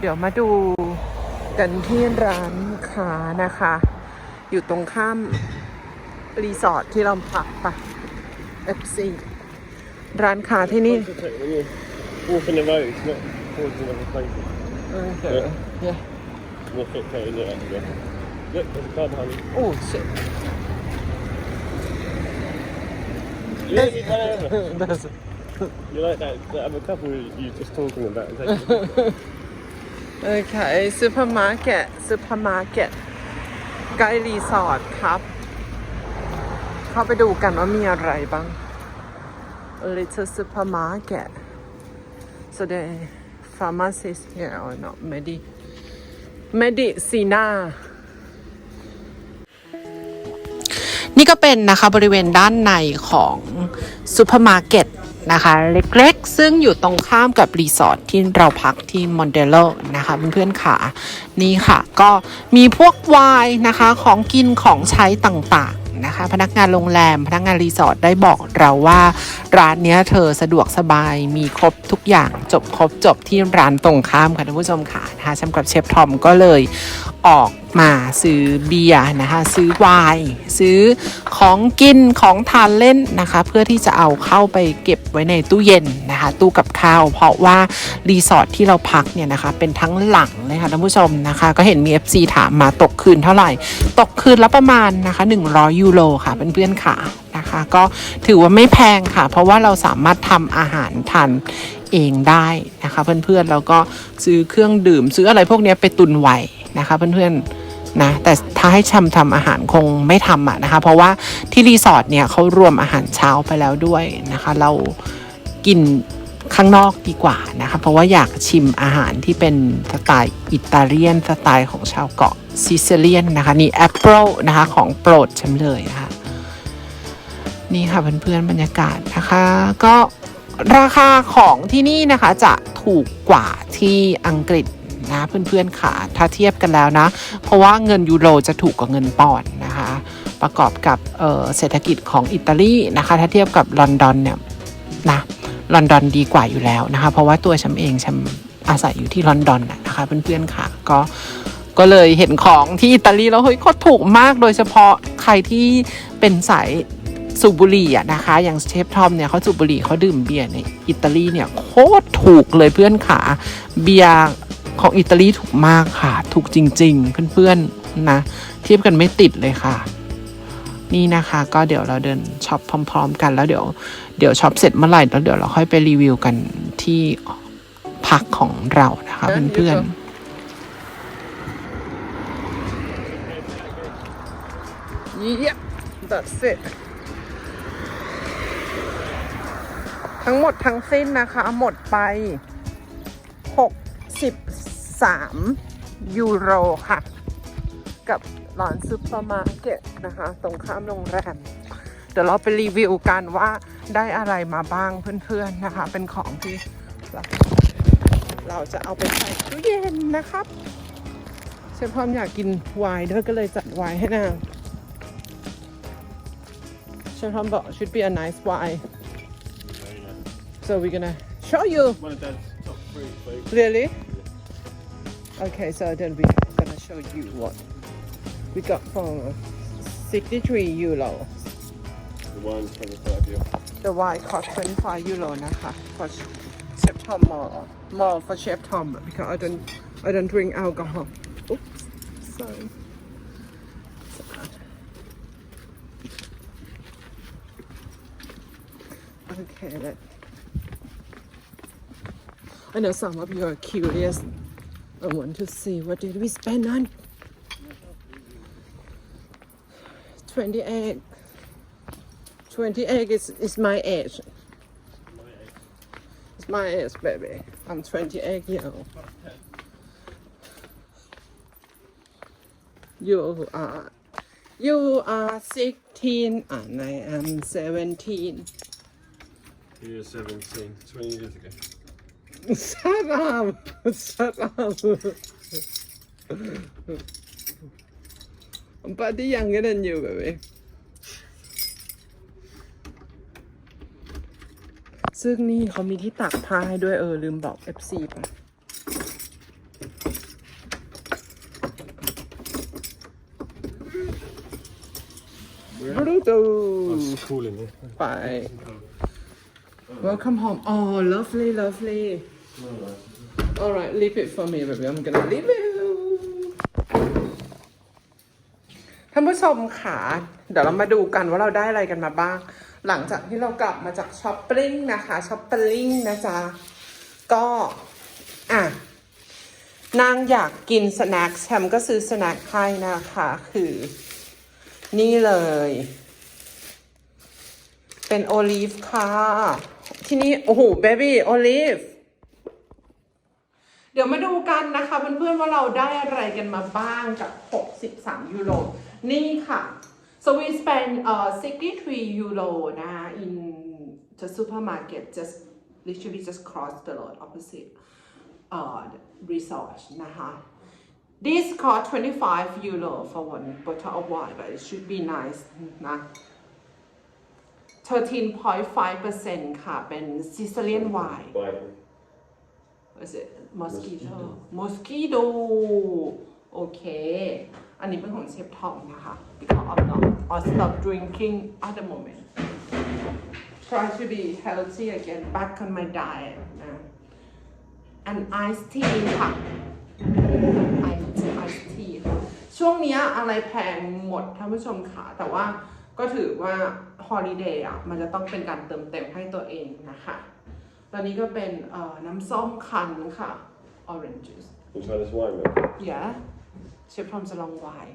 เดี๋ยวมาดูกันที่ร้านค้านะคะ อยู่ตรงข้ามรีสอร์ทที่เราพักปะ FC ร้านค้าที่นี่ Concentrate when you're walking the road, not towards another place. โอเค yeah More fit cutting it out again. Look, there's a car behind you. โอ้ shit You let me run over. That's You're like that, that other couple you were just talking about. โอเคซูเปอร์มาร์เก็ตซูเปอร์มาร์เก็ตใกล้รีสอร์ทครับ เข้าไปดูกันว่ามีอะไรบ้าง A little supermarket so the pharmacist here or not medi medicina นี่ก็เป็นนะคะบริเวณด้านในของซูเปอร์มาร์เก็ต นะคะ เล็กๆ ซึ่งอยู่ตรงข้ามกับรีสอร์ทที่เราพักที่มอนเดโลนะคะเพื่อนๆค่ะนี่ค่ะ ก็มีพวกไวน์นะคะของกินของใช้ต่างๆนะคะ พนักงานโรงแรม พนักงานรีสอร์ทได้บอกเราว่าร้านนี้เธอสะดวกสบายมีครบทุกอย่างจบครบจบที่ร้านตรงข้ามค่ะท่านผู้ชมค่ะนะคะสำหรับเชฟทอมก็เลยออกมาซื้อเบียร์นะคะซื้อไวน์ซื้อของกินของทานเล่นนะคะ เพื่อที่จะเอาเข้าไปเก็บไว้ในตู้เย็นนะคะ ตู้กับข้าว เพราะว่ารีสอร์ทที่เราพักเนี่ยนะคะ เป็นทั้งหลังเลยค่ะท่านผู้ชมนะคะ ก็เห็นมี FC ถามมาตกคืนเท่าไหร่ ตกคืนละประมาณนะคะ 100 ยูโรค่ะเพื่อนๆค่ะนะคะก็ถือว่าไม่แพงค่ะ เพราะว่าเราสามารถทำอาหารทานเองได้นะคะ เพื่อนๆแล้วก็ซื้อเครื่องดื่มซื้ออะไรพวกนี้ไปตุนไว้ นะคะเพื่อนๆนะแต่ถ้าให้ชำทำอาหารคงไม่ทำอะนะคะ เพราะว่าที่รีสอร์ทเนี่ยเขารวมอาหารเช้าไปแล้วด้วยนะคะ เรากินข้างนอกดีกว่านะคะ เพราะว่าอยากชิมอาหารที่เป็นสไตล์อิตาเลียนสไตล์ของชาวเกาะซิซิเลียนนะคะนี่แอปเปิลนะคะของโปรดฉันเลยนะคะนี่ค่ะเพื่อนๆบรรยากาศนะคะ ก็ราคาของที่นี่นะคะจะถูกกว่าที่อังกฤษ นะเพื่อนๆค่ะ ถ้าเทียบกันแล้วนะ เพราะว่าเงินยูโรจะถูกกว่าเงินปอนด์นะคะ ประกอบกับเเศรษฐกิจของอิตาลีนะคะ ถ้าเทียบกับลอนดอนเนี่ยนะลอนดอนดีกว่าอยู่แล้วนะคะ เพราะว่าตัวฉันเองฉันอาศัยอยู่ที่ลอนดอนนะนะคะเพื่อนๆค่ะก็ก็เลยเห็นของที่อิตาลีแล้วเฮ้ยโคตรถูกมากโดยเฉพาะใครที่เป็นสายสูบบุหรี่อะนะคะ อย่างเชฟทอมเนี่ยเขาสูบบุหรี่เขาดื่มเบียร์ในอิตาลีเนี่ยโคตรถูกเลยเพื่อนขาเบียร์ ของอิตาลีถูกมากค่ะ ถูกจริง ๆ เพื่อนๆนะเทียบกันไม่ติดเลยค่ะ นี่นะคะก็เดี๋ยวเราเดินช็อปพร้อม ๆ กันแล้วเดี๋ยวเดี๋ยวช็อปเสร็จเมื่อไหร่แล้วเดี๋ยวเราค่อยไปรีวิวกันที่พักของเรานะคะเพื่อนๆ Yep, that's it. ทั้งหมดทั้งสิ้นนะคะ หมดไป 63ยูโรค่ะ กับร้านซูเปอร์มาร์เก็ตนะคะ ตรงข้ามโรงแรม เดี๋ยวเราไปรีวิวกันว่าได้อะไรมาบ้างเพื่อนๆนะคะ เป็นของที่เราเราจะเอาไปใส่ตู้เย็นนะครับเชฟพร้อมอยากกินไวน์ด้วยก็เลยจัดไวน์ให้นางเชฟพร้อมบอก should be a nice wine so we're gonna show you one of Dad's top three favourites. Really? Okay, so then we're gonna show you what we got for 63 euro. The wine 25 euro. The wine cost 25 euro นะคะ for Chef Tom more more for Chef Tom because I don't I don't drink alcohol. Oops, sorry. Okay, that. I know some of you are curious. I want to see what did we spend on. 28. 28 is, is my age. It's my age, baby. I'm 28 years old. You are you are 16 and I am 17. you're 17, 20 years ago. Shut up! Shut up! I'm pretty younger than you, baby. ซึ่งนี่เขามีที่ตักผ้าให้ด้วยเออ ลืมบอก FC ไปบรูตู It's cool in here. ไป Welcome home oh lovely lovely Alright leave it for me baby I'm gonna leave it ท่านผู้ชมค่ะเดี๋ยวเรามาดูกันว่าเราได้อะไรกันมาบ้าง หลังจากที่เรากลับมาจากช้อปปิ้งนะคะช้อปปิ้งนะจ๊ะก็อะนางอยากกินสแน็คแชมก็ซื้อสแน็คให้นะคะคือ นี่เลย เป็นโอลีฟค่ะ ที่นี่โอ้โหเบบี้โอลีฟเดี๋ยวมาดูกันนะคะเพื่อนๆว่าเราได้อะไรกันมาบ้างกับ 63 ยูโร นี่ค่ะ so we spend uh 63 euro นะ in the supermarket just literally just cross the road opposite uh resort นะคะ this cost 25 euro for one bottle of wine but it should be nice นะ 13.5%ค่ะ เป็น Sicilian wine Bye. Is it mosquito mosquito โอเค อันนี้เป็นของเชฟทอมนะคะ because of the I stop drinking at the moment try to be healthy again back on my diet นะ and iced tea ค่ะ iced iced tea ค่ะช่วงเนี้ยอะไรแพงหมดท่านผู้ชมค่ะ แต่ว่า ก็ถือว่า holiday อะมันจะต้องเป็นการเติมเต็มให้ตัวเองนะคะตอนนี้ก็เป็นเอ่อน้ำส้มคั้นค่ะ orange juice You try this wine, man. yeah เชฟทอมจะลองไวน์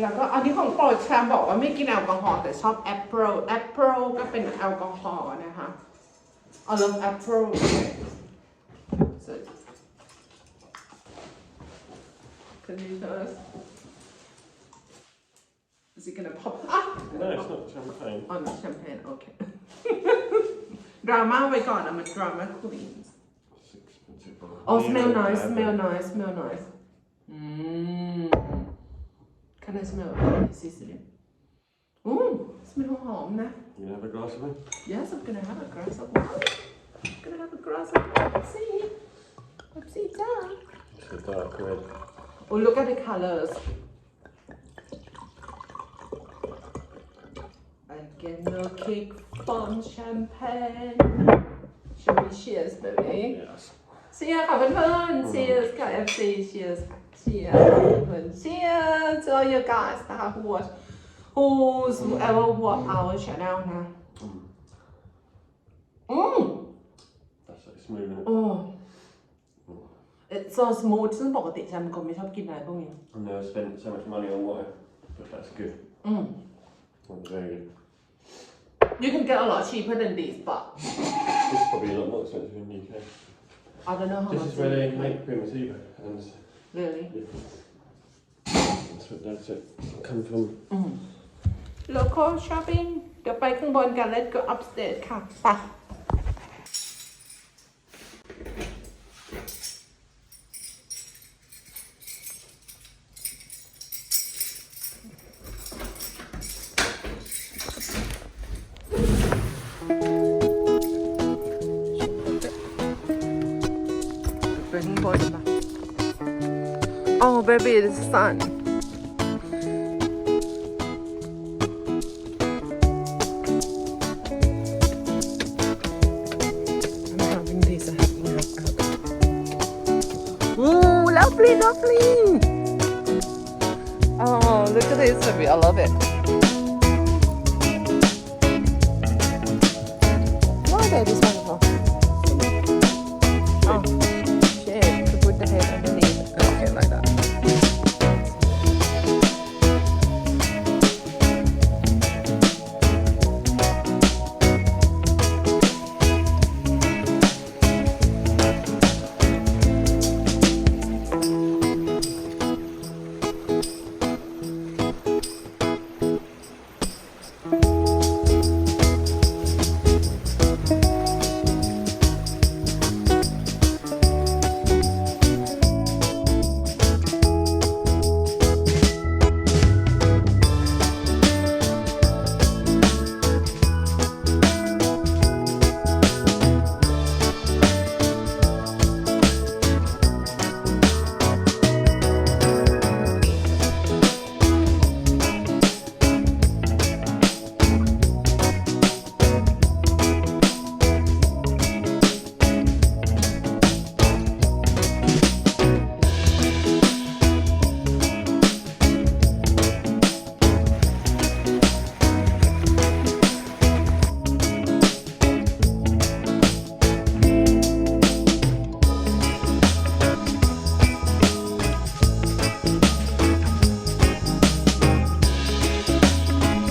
แล้วก็อันนี้ของโปรดแชมป์บอกว่าไม่กินแอลกอฮอล์แต่ชอบแอปเปิลแอปเปิลก็เป็นแอลกอฮอล์นะคะ I love apple so can you tell us is it gonna pop up No, it's not champagne. on the champagne okay ดราม่าไว้ก่อนนะมันดราม่าควีน It's expensive. but- Oh, You smell know, nice, bad, smell but- nice, smell nice. Mmm. Can I smell Sicily? Ooh, smell home now. You have a glass of it? Yes, I'm gonna have a glass of wine. I'm gonna have a glass of wine. See? Upside down. It's a dark red. Oh, look at the colors. get no kick from champagne. Should we cheers, baby? Yes. เชียร์ค่ะเพื่อนๆ cheers ค่ะ FC cheers cheers เพื่อน cheers to all you guys นะคะ who watch who's ever watch our channel นะ อืม That's like smooth, isn't it? โอ้ it's so smooth ซึ่งปกติฉันเป็นคนไม่ชอบกินอะไรพวกนี้ I've never spent so much money on wine, but that's good. อืม That's very good. you can get a lot cheaper than this but This is probably a lot more expensive in the UK. I don't know how This much is where they it- make Primitivo, and really that's what that's it. Come from. local shopping เดี๋ยวไปข้างบนกัน let's go upstairs ค่ะไป ไป Oh baby the sun I'm having this out. Ooh, lovely, lovely. Oh, look at this. I love it. Oh, that is wonderful. Oh.